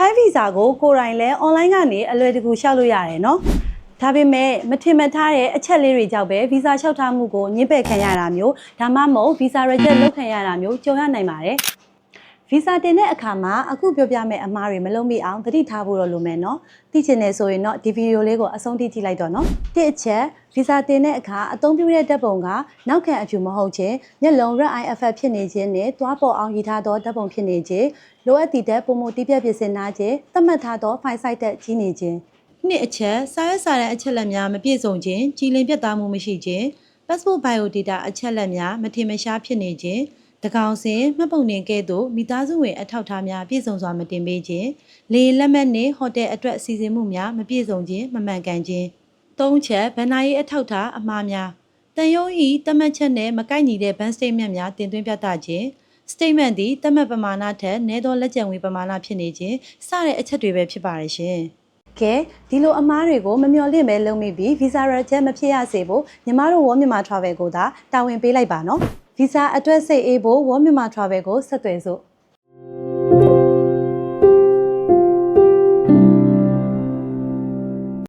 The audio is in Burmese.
ထိုင်းဗီဇာကိုကိုယ်တိုင်လဲ online ကနေအလွယ်တကူလျှောက်လို့ရတယ်နော်ဒါပေမဲ့မထင်မှတ်ထားတဲ့အချက်လေးတွေကြောင့်ပဲဗီဇာလျှောက်ထားမှုကိုညှစ်ပယ်ခံရတာမျိုးဒါမှမဟုတ်ဗီဇာ reject လုပ်ခံရတာမျိုးကြုံရနိုင်ပါတယ် ဗီဇာတင်တဲ့အခါမှာအခုပြောပြမယ့်အမှားတွေမလုံးမိအောင်သတိထားဖို့တော့လိုမယ်နော်သိချင်တယ်ဆိုရင်တော့ဒီဗီဒီယိုလေးကိုအဆုံးထိကြည့်လိုက်တော့နော်တစ်အချက်ဗီဇာတင်တဲ့အခါအသုံးပြုတဲ့ဓာတ်ပုံကနောက်ခံအဖြူမဟုတ်ခြင်းမျက်လုံး red eye effect ဖြစ်နေခြင်းနဲ့သွားပေါ်အောင်ရည်ထားသောဓာတ်ပုံဖြစ်နေခြင်းလိုအပ်သည့်တဲ့ပုံမတိပြက်ပြင်ဆင်ထားခြင်းသတ်မှတ်ထားသော file size တက်ကြီးနေခြင်းနှစ်အချက်စာရွက်စာတမ်းအချက်လက်များမပြည့်စုံခြင်းကြည်လင်ပြတ်သားမှုမရှိခြင်း passport bio data အချက်လက်များမထင်မရှားဖြစ်နေခြင်း တကောင်စင်မှတ်ပုံတင်ကဲ့သို့မိသားစုဝင်အထောက်အထားများပြည့်စုံစွာမတင်ပေးခြင်းလေလက်မှတ်နှင့်ဟိုတယ်အတွက်အစီအစဉ်မှုများမပြည့်စုံခြင်းမမှန်ကန်ခြင်းသုံးချက်ဗန်နာရေးအထောက်အထားအမှားများတန်ယုံဤတတ်မှတ်ချက်နဲ့မကိုက်ညီတဲ့ bank statement များတင်သွင်းပြသခြင်း statement သည်တတ်မှတ်ပမာဏထက်နည်းသောလက်ကျန်ဝင်ပမာဏဖြစ်နေခြင်းစတဲ့အချက်တွေပဲဖြစ်ပါတယ်ရှင်။ကဲဒီလိုအမားတွေကိုမမျှော်လင့်ပဲလုပ်မိပြီး visa reject မဖြစ်ရစေဖို့ညီမတို့ War Myanmar Travel ကိုသာတာဝန်ပေးလိုက်ပါနော်။ visa အတွက်စိတ်အေးဖို့ War Myanmar Travel ကိုဆက်သွယ်စို့